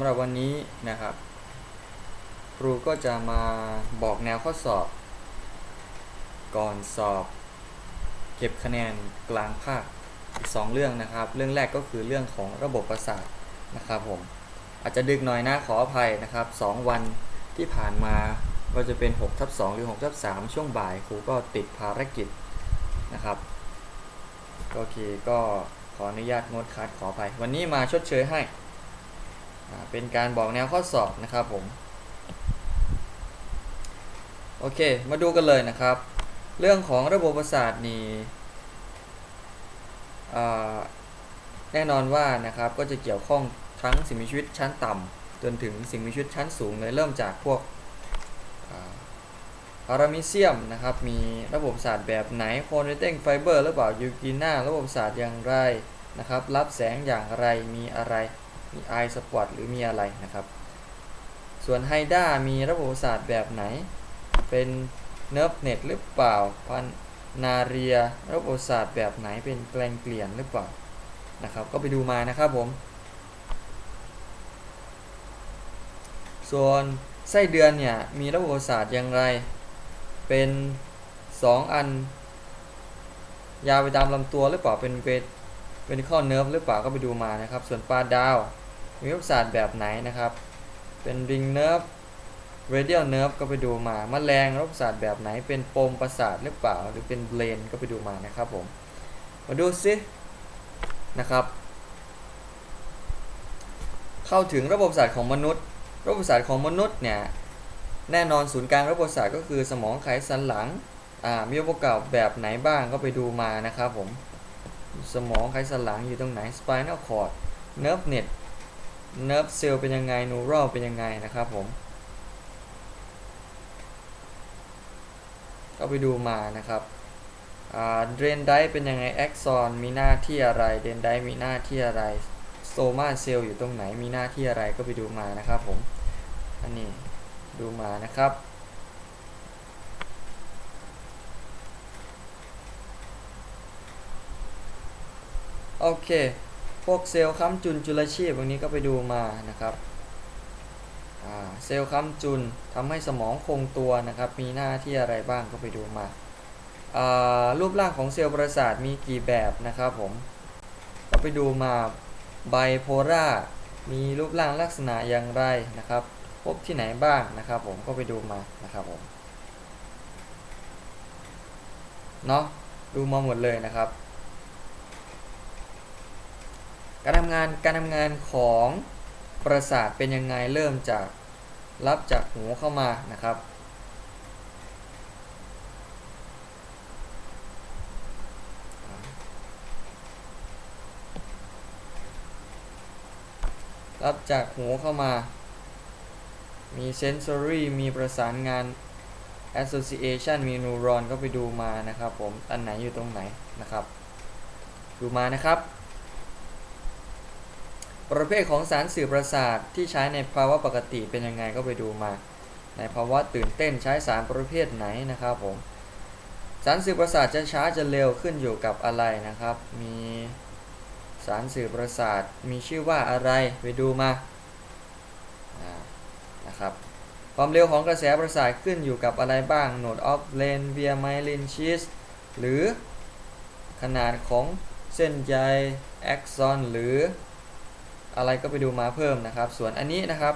สำหรับวันนี้นะครับ ครูก็จะมาบอกแนวข้อสอบ ก่อนสอบ เก็บคะแนนกลางภาคสองเรื่องนะครับ เรื่องแรกก็คือเรื่องของระบบประสาทนะครับผมอาจจะดึกหน่อยนะขออภัยนะครับ 2 วันที่ผ่านมาก็จะเป็น6ทับ2หรือ6ทับ3ช่วงบ่ายครูก็ติดภารกิจนะครับโอเคก็ขออนุญาตงดคัดขออภัยวันนี้มาชดเชยให้ เป็นการบอกแนวข้อสอบนะครับผม โอเค มาดูกันเลยนะครับ เรื่องของระบบประสาทนี่แน่นอนว่านะครับก็จะเกี่ยวข้องทั้งสิ่งมีชีวิตชั้นต่ำจนถึงสิ่งมีชีวิตชั้นสูงเลยเริ่มจากพวกพารามิเซียมนะครับ มีระบบประสาทแบบไหนโคเนเต n งไฟเบอร์หรือเปล่ายูกิน่าระบบประสาทอย่างไรนะครับ รับแสงอย่างไรมีอะไร มีไอสปอตหรือมีอะไรนะครับ ส่วนไฮด้ามีระบบประสาทแบบไหน เป็นเนิร์ฟเน็ตหรือเปล่า พันนาเรียระบบประสาทแบบไหนเป็นแกลงเกลียนหรือเปล่านะครับ ก็ไปดูมานะครับผม ส่วนไส้เดือนเนี่ยมีระบบประสาทอย่างไร เป็น 2 อัน ยาวไปตามลำตัวหรือเปล่าเป็นเวทเป็นข้อเนิร์ฟหรือเปล่าก็ไปดูมานะครับ ส่วนปลาดาว มีระบบประสาทแบบไหนนะครับ เป็นริงเนิร์ฟเรเดียลเนิร์ฟก็ไปดูมาแมลงระบบประสาทแบบไหน เป็นปมประสาทหรือเปล่า หรือเป็นเบรนก็ไปดูมานะครับผม มาดูซินะครับ เข้าถึงระบบประสาทของมนุษย์ ระบบประสาทของมนุษย์เนี่ยแน่นอนศูนย์กลางระบบประสาทก็คือสมองไขสันหลังมีองค์ประกอบแบบไหนบ้างก็ไปดูมานะครับผม สมองไขสันหลังอยู่ตรงไหน spinal cord nerve net nerve cell เป็นยังไง neural เป็นยังไงนะครับผม ก็ไปดูมานะครับเดรนไดเป็นยังไง axon มีหน้าที่อะไรเดนไดมีหน้าที่อะไร s t o m a cell อยู่ตรงไหนมีหน้าที่อะไรก็ไปดูมานะครับผม อันนี้ดูมานะครับโอเค วกเซลล์ค้ำจุนจุลชีพตรงนี้ก็ไปดูมานะครับเซลล์ค้ำจุนทำให้สมองคงตัวนะครับ มีหน้าที่อะไรบ้างก็ไปดูมาารูปร่างของเซลล์ประสาทมีกี่แบบนะครับผม ก็ไปดูมาไบโพล่ามีรูปร่างลักษณะอย่างไรนะครับ พบที่ไหนบ้างนะครับผมก็ไปดูมานะครับผม เนาะดูมาหมดเลยนะครับ การทำงานการทำงานของประสาทเป็นยังไงเริ่มจากรับจากหูเข้ามานะครับ รับจากหูเข้ามา มี sensory มีประสานงาน association มี neuron ก็ไปดูมานะครับผม อันไหนอยู่ตรงไหนนะครับ ดูมานะครับ ประเภทของสารสื่อประสาทที่ใช้ในภาวะปกติเป็นยังไงก็ไปดูมา ในภาวะตื่นเต้นใช้สารประเภทไหนนะครับผมสารสื่อประสาทจะช้าจะเร็วขึ้นอยู่กับอะไรนะครับ มีสารสื่อประสาทมีชื่อว่าอะไรไปดูมานะครับความเร็วของกระแสประสาทขึ้นอยู่กับอะไรบ้าง node of lane via myelin sheath หรือขนาดของเส้นใย axon หรือ อะไรก็ไปดูมาเพิ่มนะครับ ส่วนอันนี้นะครับ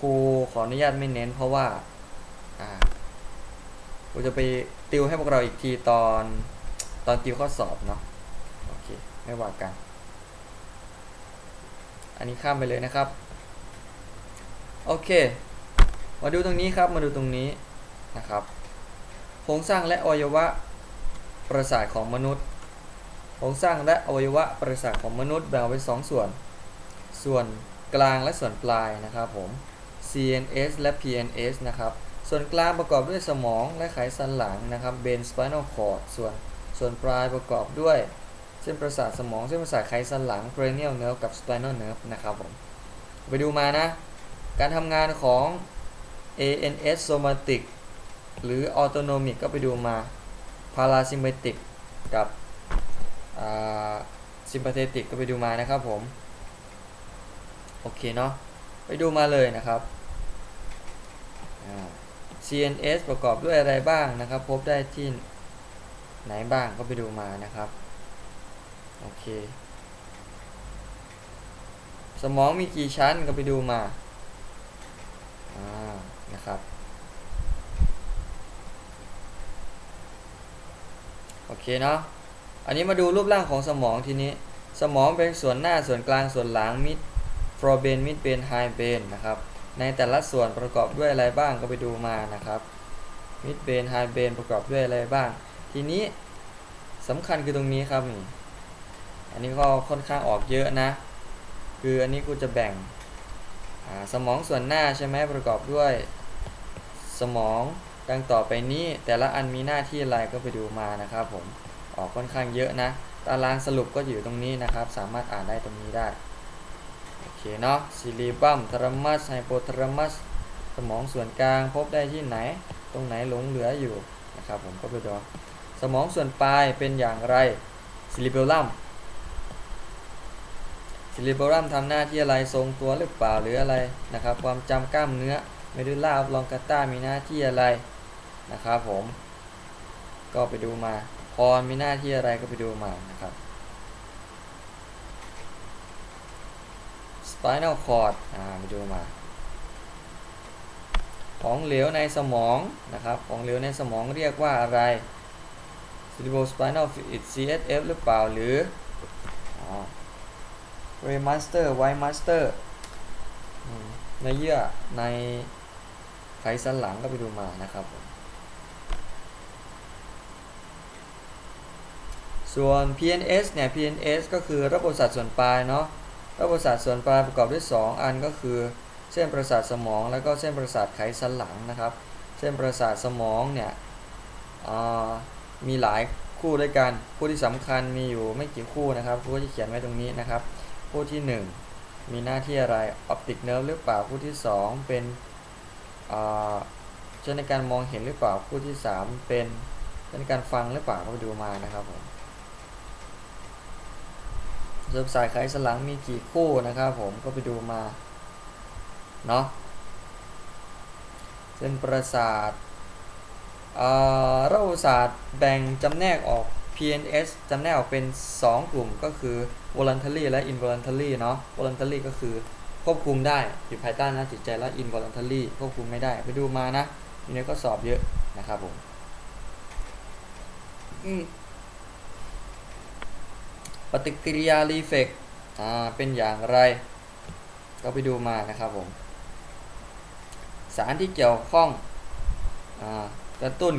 ครูขออนุญาตไม่เน้นเพราะว่าครูจะไปติวให้พวกเราอีกทีตอนตอนติวข้อสอบเนาะโอเคไม่ว่ากัน อันนี้ข้ามไปเลยนะครับ โอเค มาดูตรงนี้ครับมาดูตรงนี้นะครับโครงสร้างและอวัยวะประสาทของมนุษย์โครงสร้างและอวัยวะประสาทของมนุษย์แบ่งเป็นสองส่วน ส่วนกลางและส่วนปลายนะครับผม CNS และ PNS นะครับ ส่วนกลางประกอบด้วยสมองและไขสันหลังนะครับ b r a n Spinal Cord ส่วนส่วนปลายประกอบด้วยเส้นประสาทสมองเส้นประสาทไขสันหลัง cranial nerve กับ spinal nerve นะครับผม ไปดูมานะ การทำงานของ ANS somatic หรือ autonomic ก็ไปดูมา parasympathetic กับ sympathetic ก็ไปดูมานะครับผม โอเคเนาะไปดูมาเลยนะครับ CNS ประกอบด้วยอะไรบ้างนะครับ พบได้ที่ไหนบ้างก็ไปดูมานะครับ โอเค สมองมีกี่ชั้นก็ไปดูมาอ่านะครับ โอเคเนาะอันนี้มาดูรูปร่างของสมองทีนี้ สมองเป็นส่วนหน้าส่วนกลางส่วนหลังมิ ดฟรเบนมิดเบนไฮเบนนะครับ ในแต่ละส่วนประกอบด้วยอะไรบ้างก็ไปดูมานะครับมิดเบนไฮเบนประกอบด้วยอะไรบ้าง ทีนี้สำคัญคือตรงนี้ครับนี่อันนี้ก็ค่อนข้างออกเยอะนะ คืออันนี้กูจะแบ่งสมองส่วนหน้าใช่ไหมประกอบด้วยสมองดังต่อไปนี้แต่ละอันมีหน้าที่อะไรก็ไปดูมานะครับผมออกค่อนข้างเยอะนะ ตารางสรุปก็อยู่ตรงนี้นะครับ สามารถอ่านได้ตรงนี้ได้ เคเนาะซิลิบัมทรมัสไฮโปทรมัสสมองส่วนกลางพบได้ที่ไหน ตรงไหนหลงเหลืออยู่นะครับผมก็ไปดูสมองส่วนปลายเป็นอย่างไรซิลิเบลัมซิลิเบลัมทำหน้าที่อะไรทรงตัวหรือเปล่าหรืออะไรนะครับ ความจำกล้ามเนื้อเมดูล่าออฟลองกาต้ามีหน้าที่อะไรนะครับผม ก็ไปดูมาพรมีหน้าที่อะไรก็ไปดูมานะครับ spinal cord อ่าไปดูมา ของเหลวในสมองนะครับ ของเหลวในสมองเรียกว่าอะไร cerebrospinal fluid CSF หรือเปล่าหรือ gray master white master ในเยื่อในไขสันหลังก็ไปดูมานะครับ ส่วน PNS เนี่ย PNS ก็คือระบบประสาทส่วนปลายเนาะ ระบบประสาทส่วนปลายประกอบด้วย 2 อันก็คือ เส้นประสาทสมองแล้วก็เส้นประสาทไขสันหลังนะครับ เส้นประสาทสมองเนี่ยมีหลายคู่ด้วยกัน คู่ที่สำคัญมีอยู่ไม่กี่คู่นะครับคู่ที่เขียนไว้ตรงนี้นะครับ คู่ที่ 1 มีหน้าที่อะไร optic nerve หรือเปล่าคู่ที่ 2 เป็นอ่าใช้ในการมองเห็นหรือเปล่าคู่ที่ 3 เป็นใช้ในการฟังหรือเปล่าก็ดูมานะครับผม เริ่มสายไขสลังมีกี่คู่นะครับผมก็ไปดูมาเนาะเส้นประสาทเอ่อระบบประสาทแบ่งจำแนกออก PNS จำแนกออกเป็น 2 กลุ่มก็คือ voluntary และ involuntary เนาะ voluntary ก็คือควบคุมได้อยู่ภายใต้หน้าจิตใจและ involuntary ควบคุมไม่ได้ไปดูมานะทีนี้ก็สอบเยอะนะครับผมอืม ปฏิกิริยารีเฟกอ่าเป็นอย่างไร ก็ไปดูมานะครับผม สารที่เกี่ยวข้องอากระตุ้น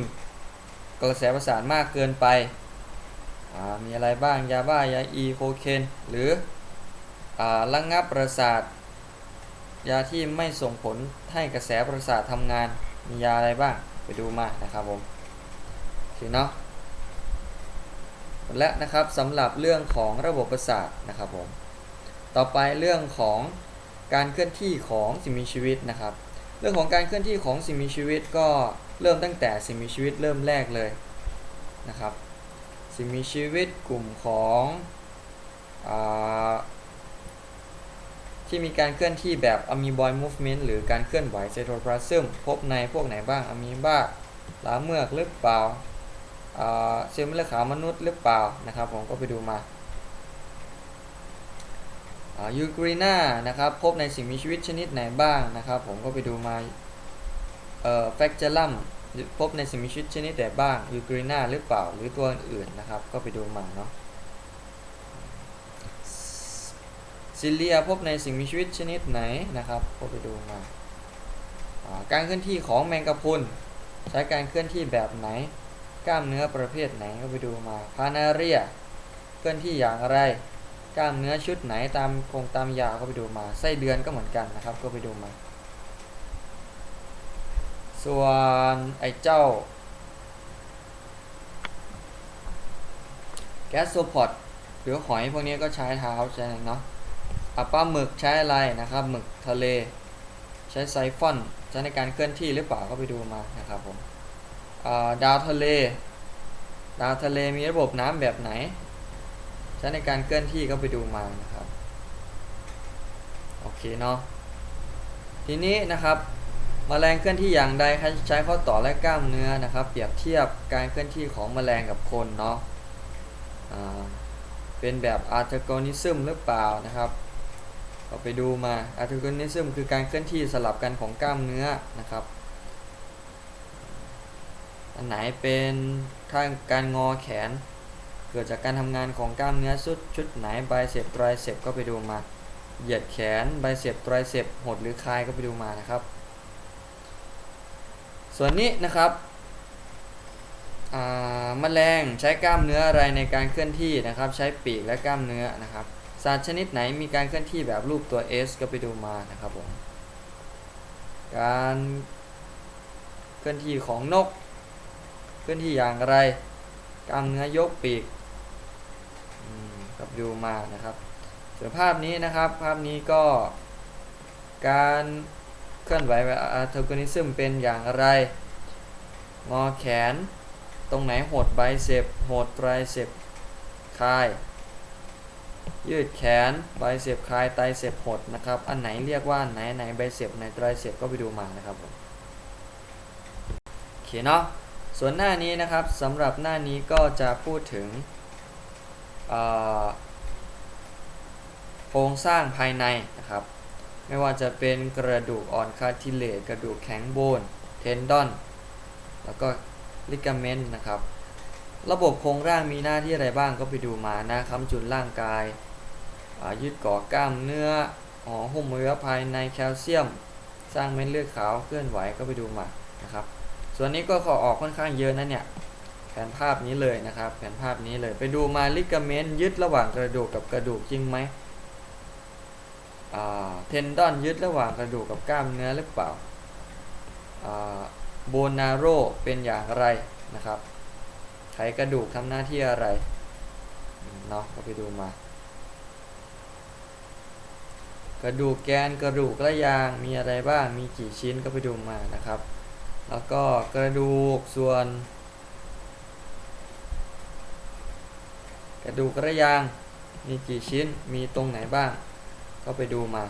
กระแสประสาทมากเกินไปอ่ามีอะไรบ้างยาบ้ายาอีโคเคนหรืออ่าระงงับประสาทยาที่ไม่ส่งผลให้กระแสประสาททำงานมียาอะไรบ้างไปดูมานะครับผมโอเคเนาะ และนะครับสำหรับเรื่องของระบบประสาทนะครับผมต่อไปเรื่องของการเคลื่อนที่ของสิ่งมีชีวิตนะครับ เรื่องของการเคลื่อนที่ของสิ่งมีชีวิตก็เริ่มตั้งแต่สิ่งมีชีวิตเริ่มแรกเลยนะครับ สิ่งมีชีวิตกลุ่มของอที่มีการเคลื่อนที่แบบ amoeboid movement หรือการเคลื่อนไหวไซโตพลาซึมพบในพวกไหนบ้างอะมีบ้าล้าเมือกหรือเปล่า เซลล์เม็ดเลือดขาวมนุษย์หรือเปล่านะครับ ผมก็ไปดูมายูกรีนานะครับพบในสิ่งมีชีวิตชนิดไหนบ้างนะครับ ผมก็ไปดูมาแฟกเจลัมพบในสิ่งมีชีวิตชนิดไหนบ้างยูกรีนาหรือเปล่าหรือตัวอื่นนะครับ ก็ไปดูมาเนาะซิเลียพบในสิ่งมีชีวิตชนิดไหนนะครับก็ไปดูมาาการเคลื่อนที่ของแมงกะพรุนใช้การเคลื่อนที่แบบไหน กล้ามเนื้อประเภทไหนก็ไปดูมาพานาเรียเคลื่อนที่อย่างไร กล้ามเนื้อชุดไหนตามโครงตามยาก็ไปดูมาไส้เดือนก็เหมือนกันนะครับ ก็ไปดูมา ส่วนไอ้เจ้าแก๊สโซพอดหรือหอยพวกนี้ก็ใช้เท้าใช่ไหมเนาะอะปลาหมึกใช้อะไรนะครับหมึกทะเล ใช้ไซฟอนใช้ในการเคลื่อนที่หรือเปล่าก็ไปดูมานะครับผม ดาวทะเล ดาวทะเลมีระบบน้ำแบบไหน ใช้ในการเคลื่อนที่ก็ไปดูมานะครับ โอเคเนาะ ทีนี้นะครับมแมลงเคลื่อนที่อย่างใดใช้ข้อต่อและกล้ามเนื้อนะครับ เปรียบเทียบการเคลื่อนที่ของแมลงกับคนเนาะเป็นแบบ antagonism หรือเปล่านะครับเราไปดูมา antagonism คือการเคลื่อนที่สลับกันของกล้ามเนื้อนะครับ อันไหนเป็นข้างการงอแขน เกิดจากการทำงานของกล้ามเนื้อชุดชุดไหนไบเซปไตรเซปก็ไปดูมาเหยียดแขนไบเซปไตรเซปหดหรือคลายก็ไปดูมานะครับ ส่วนนี้นะครับอ่าแมลงใช้กล้ามเนื้ออะไรในการเคลื่อนที่นะครับ ใช้ปีกและกล้ามเนื้อนะครับสัตว์ชนิดไหนมีการเคลื่อนที่แบบรูปตัว S ก็ไปดูมานะครับผมการเคลื่อนที่ของนก เคลื่อนที่อย่างไรกล้ามเนื้อยกปีกกับดูมานะครับส่วนภาพนี้นะครับภาพนี้ก็ การเคลื่อนไหวแบบอัลโทกนิซึมเป็นอย่างไร งอแขน ตรงไหนหดไบเซปหดไตรเซปคลาย ยืดแขนไบเซปคลายไตรเซปหดนะครับ อันไหนเรียกว่านไหนไหนไบเซปไหนไตรเซปก็ไปดูมานะครับผมโอเคเนาะ ส่วนหน้านี้นะครับสำหรับหน้านี้ก็จะพูดถึงโครงสร้างภายในนะครับ ไม่ว่าจะเป็นกระดูกอ่อนคาทิเลตกระดูกแข็งโบนเทนดอนแล้วก็ลิกาเมนต์นะครับ ระบบโครงร่างมีหน้าที่อะไรบ้างก็ไปดูมานะค้ำจุนร่างกายายืดก่อกล้ามเนื้อห่อหุ้มอวัยวะภายในแคลเซียม สร้างเม็ดเลือดขาวเคลื่อนไหวก็ไปดูมานะครับ ส่วนนี้ก็ขอออกค่อนข้างเยอะนะเนี่ยแผนภาพนี้เลยนะครับ แผนภาพนี้เลยไปดูมาลิกาเมนต์ยึดระหว่างกระดูกกับกระดูกจริงไหมเทนดอนยึดระหว่างกระดูกกับกล้ามเนื้อหรือเปล่าโบนาโรเป็นอย่างไรนะครับไขกระดูกทำหน้าที่อะไรเนาะก็ไปดูมา กระดูกแกนกระดูกและยางมีอะไรบ้างมีกี่ชิ้นก็ไปดูมานะครับ แล้วก็กระดูกส่วน กระดูกกระยางมีกี่ชิ้นมีตรงไหนบ้าง ก็ไปดูมา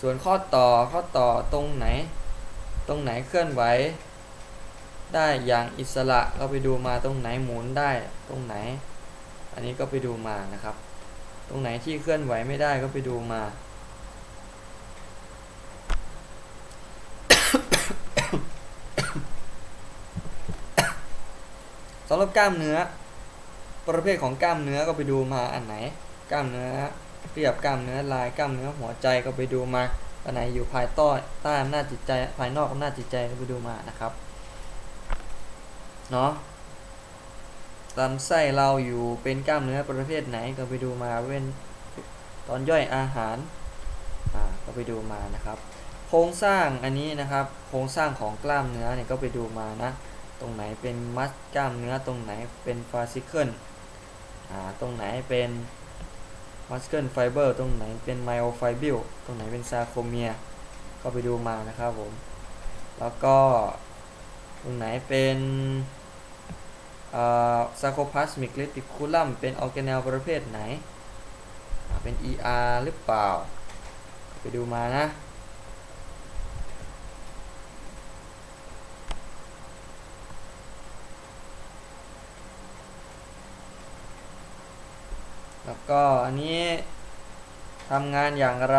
ส่วนข้อต่อข้อต่อตรงไหน ตรงไหนเคลื่อนไหว ได้อย่างอิสระก็ไปดูมาตรงไหนหมุนได้ตรงไหน อันนี้ก็ไปดูมานะครับ ตรงไหนที่เคลื่อนไหวไม่ได้ก็ไปดูมา สำหรับกล้ามเนื้อ ประเภทของกล้ามเนื้อก็ไปดูมาอันไหน กล้ามเนื้อเรียบกล้ามเนื้อลายกล้ามเนื้อหัวใจก็ไปดูมาอันไหนอยู่ภายใต้ใต้อำนาจจิตใจภายนอกอำนาจจิตใจก็ไปดูมานะครับเนาะลำไส้เราอยู่เป็นกล้ามเนื้อประเภทไหนก็ไปดูมาเว้นตอนย่อยอาหารอ่าก็ไปดูมานะครับ โครงสร้างอันนี้นะครับ โครงสร้างของกล้ามเนื้อเนี่ยก็ไปดูมานะ ตรงไหนเป็นมัสกล้ามเนื้อตรงไหนเป็นฟาซิเคิลตรงไหนเป็นมัสเคิลไฟเบอร์ตรงไหนเป็นไมโอไฟบิลตรงไหนเป็นซาโคเมียก็ไปดูมานะครับผม แล้วก็ตรงไหนเป็นซาโคพลาสมิกเลติคูลัมเป็นออร์แกเนลประเภทไหน เป็น ER หรือเปล่า ไปดูมานะ แล้วก็อันนี้ทำงานอย่างไร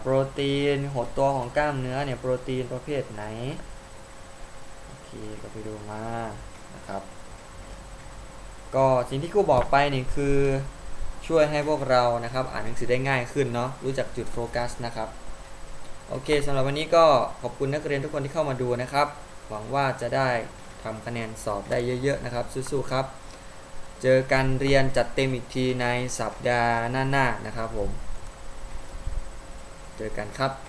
โปรตีนหดตัวของกล้ามเนื้อเนี่ยโปรตีนประเภทไหน โอเคก็ไปดูมานะครับ ก็สิ่งที่ครูบอกไปนี่คือช่วยให้พวกเรานะครับ อ่านหนังสือได้ง่ายขึ้นเนาะรู้จักจุดโฟกัสนะครับ โอเคสำหรับวันนี้ก็ขอบคุณนักเรียนทุกคนที่เข้ามาดูนะครับ หวังว่าจะได้ทำคะแนนสอบได้เยอะ ๆ นะครับสู้ๆครับ เจอกันเรียนจัดเต็มอีกทีในสัปดาห์หน้าๆนะครับผม เจอกันครับ